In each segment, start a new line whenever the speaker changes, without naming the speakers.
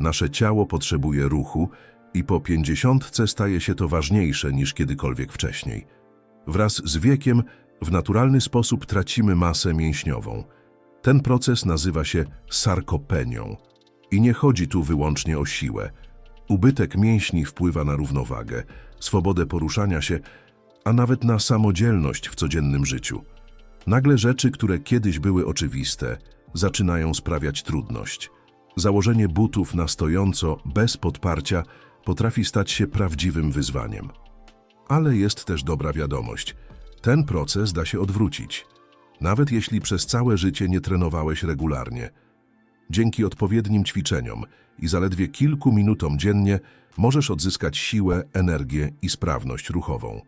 Nasze ciało potrzebuje ruchu i po pięćdziesiątce staje się to ważniejsze niż kiedykolwiek wcześniej. Wraz z wiekiem w naturalny sposób tracimy masę mięśniową. Ten proces nazywa się sarkopenią. I nie chodzi tu wyłącznie o siłę. Ubytek mięśni wpływa na równowagę, swobodę poruszania się, a nawet na samodzielność w codziennym życiu. Nagle rzeczy, które kiedyś były oczywiste, zaczynają sprawiać trudność. Założenie butów na stojąco, bez podparcia, potrafi stać się prawdziwym wyzwaniem. Ale jest też dobra wiadomość. Ten proces da się odwrócić. Nawet jeśli przez całe życie nie trenowałeś regularnie. Dzięki odpowiednim ćwiczeniom i zaledwie kilku minutom dziennie możesz odzyskać siłę, energię i sprawność ruchową.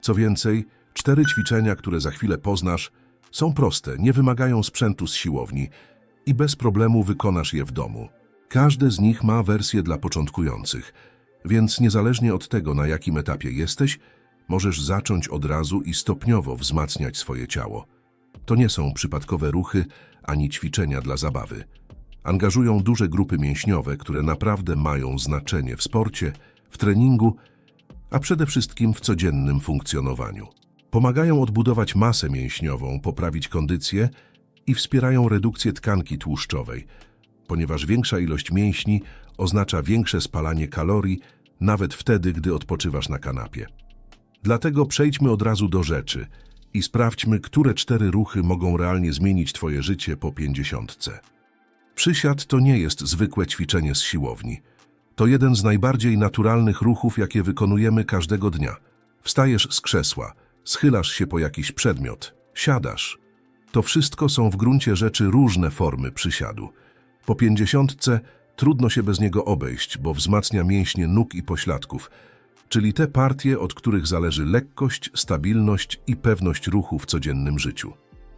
Co więcej, cztery ćwiczenia, które za chwilę poznasz, są proste, nie wymagają sprzętu z siłowni i bez problemu wykonasz je w domu. Każde z nich ma wersję dla początkujących, więc niezależnie od tego, na jakim etapie jesteś, możesz zacząć od razu i stopniowo wzmacniać swoje ciało. To nie są przypadkowe ruchy ani ćwiczenia dla zabawy. Angażują duże grupy mięśniowe, które naprawdę mają znaczenie w sporcie, w treningu, a przede wszystkim w codziennym funkcjonowaniu. Pomagają odbudować masę mięśniową, poprawić kondycję i wspierają redukcję tkanki tłuszczowej, ponieważ większa ilość mięśni oznacza większe spalanie kalorii, nawet wtedy, gdy odpoczywasz na kanapie. Dlatego przejdźmy od razu do rzeczy i sprawdźmy, które cztery ruchy mogą realnie zmienić Twoje życie po pięćdziesiątce. Przysiad to nie jest zwykłe ćwiczenie z siłowni. To jeden z najbardziej naturalnych ruchów, jakie wykonujemy każdego dnia. Wstajesz z krzesła, schylasz się po jakiś przedmiot, siadasz. To wszystko są w gruncie rzeczy różne formy przysiadu. Po pięćdziesiątce trudno się bez niego obejść, bo wzmacnia mięśnie nóg i pośladków, czyli te partie, od których zależy lekkość, stabilność i pewność ruchu w codziennym życiu.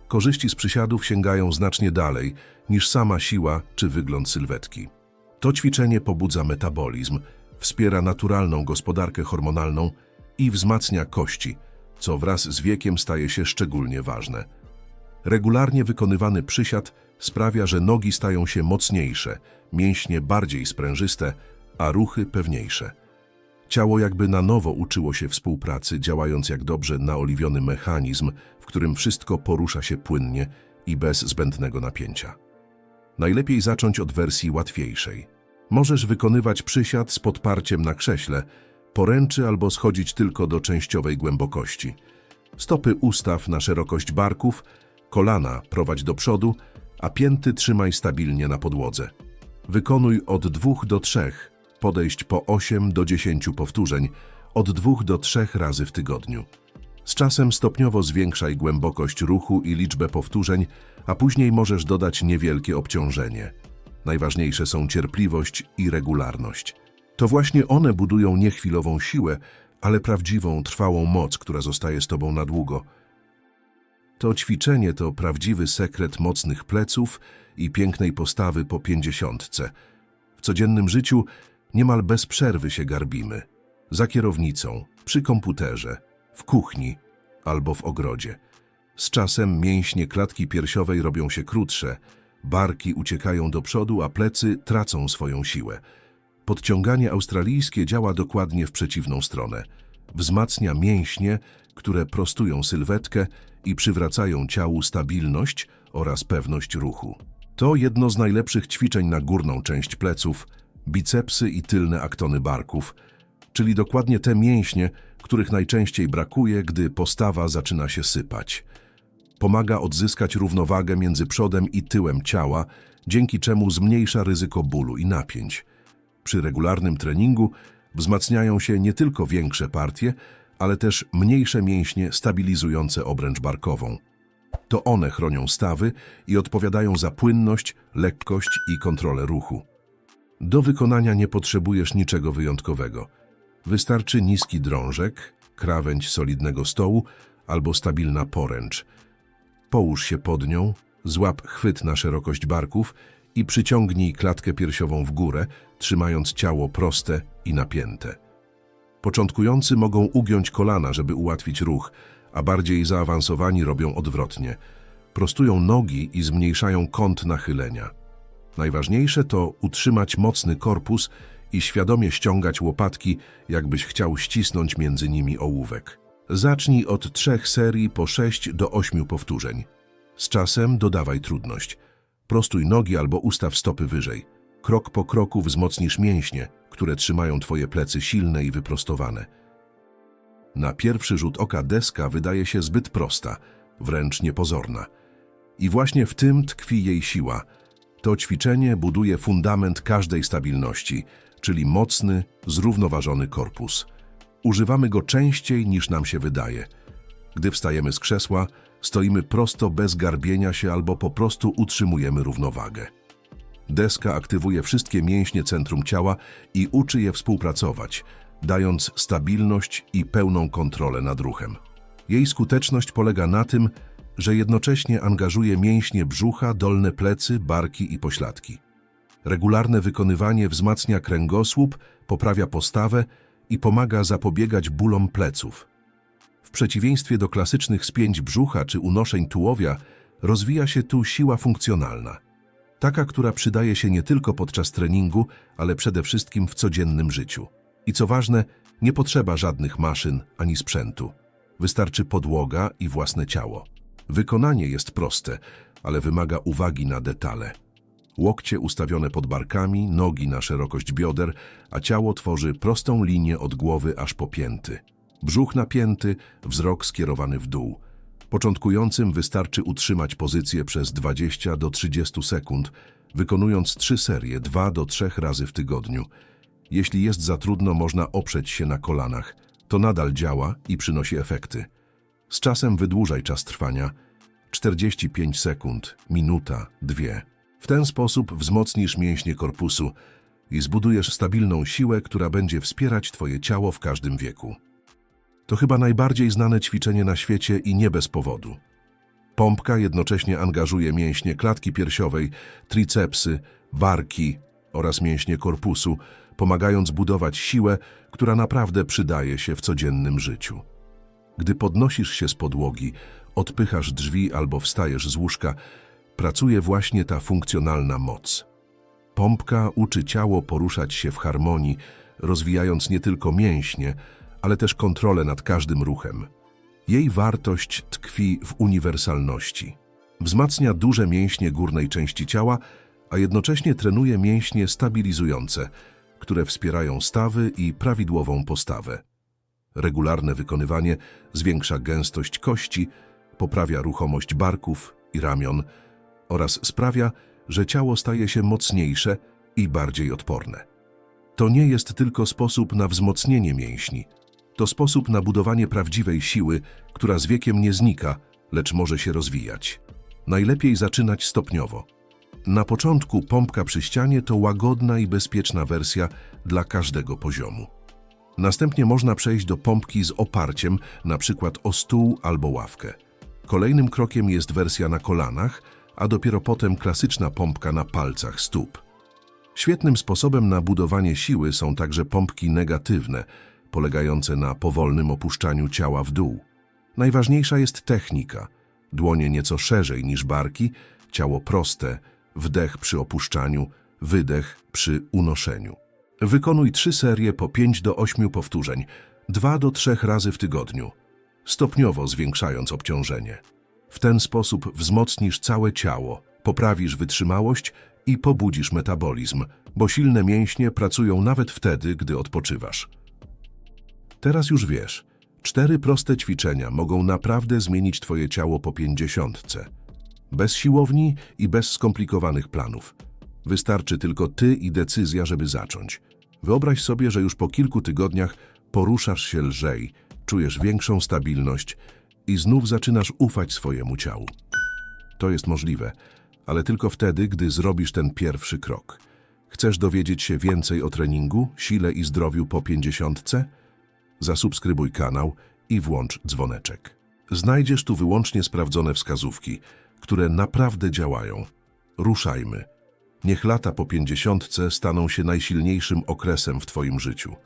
Korzyści z przysiadów sięgają znacznie dalej niż sama siła czy wygląd sylwetki. To ćwiczenie pobudza metabolizm, wspiera naturalną gospodarkę hormonalną i wzmacnia kości, co wraz z wiekiem staje się szczególnie ważne. Regularnie wykonywany przysiad sprawia, że nogi stają się mocniejsze, mięśnie bardziej sprężyste, a ruchy pewniejsze. Ciało jakby na nowo uczyło się współpracy, działając jak dobrze naoliwiony mechanizm, w którym wszystko porusza się płynnie i bez zbędnego napięcia. Najlepiej zacząć od wersji łatwiejszej. Możesz wykonywać przysiad z podparciem na krześle, poręczy albo schodzić tylko do częściowej głębokości. Stopy ustaw na szerokość barków, kolana prowadź do przodu, a pięty trzymaj stabilnie na podłodze. Wykonuj od 2 do 3, podejść po 8 do 10 powtórzeń, od 2 do 3 razy w tygodniu. Z czasem stopniowo zwiększaj głębokość ruchu i liczbę powtórzeń, a później możesz dodać niewielkie obciążenie. Najważniejsze są cierpliwość i regularność. To właśnie one budują nie chwilową siłę, ale prawdziwą, trwałą moc, która zostaje z tobą na długo. To ćwiczenie to prawdziwy sekret mocnych pleców i pięknej postawy po pięćdziesiątce. W codziennym życiu niemal bez przerwy się garbimy. Za kierownicą, przy komputerze, w kuchni albo w ogrodzie. Z czasem mięśnie klatki piersiowej robią się krótsze, barki uciekają do przodu, a plecy tracą swoją siłę. Podciąganie australijskie działa dokładnie w przeciwną stronę. Wzmacnia mięśnie, które prostują sylwetkę i przywracają ciału stabilność oraz pewność ruchu. To jedno z najlepszych ćwiczeń na górną część pleców, bicepsy i tylne aktony barków, czyli dokładnie te mięśnie, których najczęściej brakuje, gdy postawa zaczyna się sypać. Pomaga odzyskać równowagę między przodem i tyłem ciała, dzięki czemu zmniejsza ryzyko bólu i napięć. Przy regularnym treningu wzmacniają się nie tylko większe partie, ale też mniejsze mięśnie stabilizujące obręcz barkową. To one chronią stawy i odpowiadają za płynność, lekkość i kontrolę ruchu. Do wykonania nie potrzebujesz niczego wyjątkowego. Wystarczy niski drążek, krawędź solidnego stołu albo stabilna poręcz. Połóż się pod nią, złap chwyt na szerokość barków i przyciągnij klatkę piersiową w górę, trzymając ciało proste i napięte. Początkujący mogą ugiąć kolana, żeby ułatwić ruch, a bardziej zaawansowani robią odwrotnie. Prostują nogi i zmniejszają kąt nachylenia. Najważniejsze to utrzymać mocny korpus i świadomie ściągać łopatki, jakbyś chciał ścisnąć między nimi ołówek. Zacznij od trzech serii po 6 do 8 powtórzeń. Z czasem dodawaj trudność. Prostuj nogi albo ustaw stopy wyżej. Krok po kroku wzmocnisz mięśnie, które trzymają twoje plecy silne i wyprostowane. Na pierwszy rzut oka deska wydaje się zbyt prosta, wręcz niepozorna. I właśnie w tym tkwi jej siła. To ćwiczenie buduje fundament każdej stabilności, czyli mocny, zrównoważony korpus. Używamy go częściej niż nam się wydaje. Gdy wstajemy z krzesła, stoimy prosto bez garbienia się albo po prostu utrzymujemy równowagę. Deska aktywuje wszystkie mięśnie centrum ciała i uczy je współpracować, dając stabilność i pełną kontrolę nad ruchem. Jej skuteczność polega na tym, że jednocześnie angażuje mięśnie brzucha, dolne plecy, barki i pośladki. Regularne wykonywanie wzmacnia kręgosłup, poprawia postawę i pomaga zapobiegać bólom pleców. Przeciwieństwie do klasycznych spięć brzucha czy unoszeń tułowia, rozwija się tu siła funkcjonalna. Taka, która przydaje się nie tylko podczas treningu, ale przede wszystkim w codziennym życiu. I co ważne, nie potrzeba żadnych maszyn ani sprzętu. Wystarczy podłoga i własne ciało. Wykonanie jest proste, ale wymaga uwagi na detale. Łokcie ustawione pod barkami, nogi na szerokość bioder, a ciało tworzy prostą linię od głowy aż po pięty. Brzuch napięty, wzrok skierowany w dół. Początkującym wystarczy utrzymać pozycję przez 20 do 30 sekund, wykonując trzy serie 2 do 3 razy w tygodniu. Jeśli jest za trudno, można oprzeć się na kolanach. To nadal działa i przynosi efekty. Z czasem wydłużaj czas trwania 45 sekund, minuta, dwie. W ten sposób wzmocnisz mięśnie korpusu i zbudujesz stabilną siłę, która będzie wspierać Twoje ciało w każdym wieku. To chyba najbardziej znane ćwiczenie na świecie i nie bez powodu. Pompka jednocześnie angażuje mięśnie klatki piersiowej, tricepsy, barki oraz mięśnie korpusu, pomagając budować siłę, która naprawdę przydaje się w codziennym życiu. Gdy podnosisz się z podłogi, odpychasz drzwi albo wstajesz z łóżka, pracuje właśnie ta funkcjonalna moc. Pompka uczy ciało poruszać się w harmonii, rozwijając nie tylko mięśnie, ale też kontrolę nad każdym ruchem. Jej wartość tkwi w uniwersalności. Wzmacnia duże mięśnie górnej części ciała, a jednocześnie trenuje mięśnie stabilizujące, które wspierają stawy i prawidłową postawę. Regularne wykonywanie zwiększa gęstość kości, poprawia ruchomość barków i ramion oraz sprawia, że ciało staje się mocniejsze i bardziej odporne. To nie jest tylko sposób na wzmocnienie mięśni, to sposób na budowanie prawdziwej siły, która z wiekiem nie znika, lecz może się rozwijać. Najlepiej zaczynać stopniowo. Na początku pompka przy ścianie to łagodna i bezpieczna wersja dla każdego poziomu. Następnie można przejść do pompki z oparciem, na przykład o stół albo ławkę. Kolejnym krokiem jest wersja na kolanach, a dopiero potem klasyczna pompka na palcach stóp. Świetnym sposobem na budowanie siły są także pompki negatywne, polegające na powolnym opuszczaniu ciała w dół. Najważniejsza jest technika. Dłonie nieco szerzej niż barki, ciało proste, wdech przy opuszczaniu, wydech przy unoszeniu. Wykonuj trzy serie po 5 do 8 powtórzeń, 2 do 3 razy w tygodniu, stopniowo zwiększając obciążenie. W ten sposób wzmocnisz całe ciało, poprawisz wytrzymałość i pobudzisz metabolizm, bo silne mięśnie pracują nawet wtedy, gdy odpoczywasz. Teraz już wiesz, cztery proste ćwiczenia mogą naprawdę zmienić Twoje ciało po pięćdziesiątce. Bez siłowni i bez skomplikowanych planów. Wystarczy tylko Ty i decyzja, żeby zacząć. Wyobraź sobie, że już po kilku tygodniach poruszasz się lżej, czujesz większą stabilność i znów zaczynasz ufać swojemu ciału. To jest możliwe, ale tylko wtedy, gdy zrobisz ten pierwszy krok. Chcesz dowiedzieć się więcej o treningu, sile i zdrowiu po pięćdziesiątce? Zasubskrybuj kanał i włącz dzwoneczek. Znajdziesz tu wyłącznie sprawdzone wskazówki, które naprawdę działają. Ruszajmy. Niech lata po pięćdziesiątce staną się najsilniejszym okresem w Twoim życiu.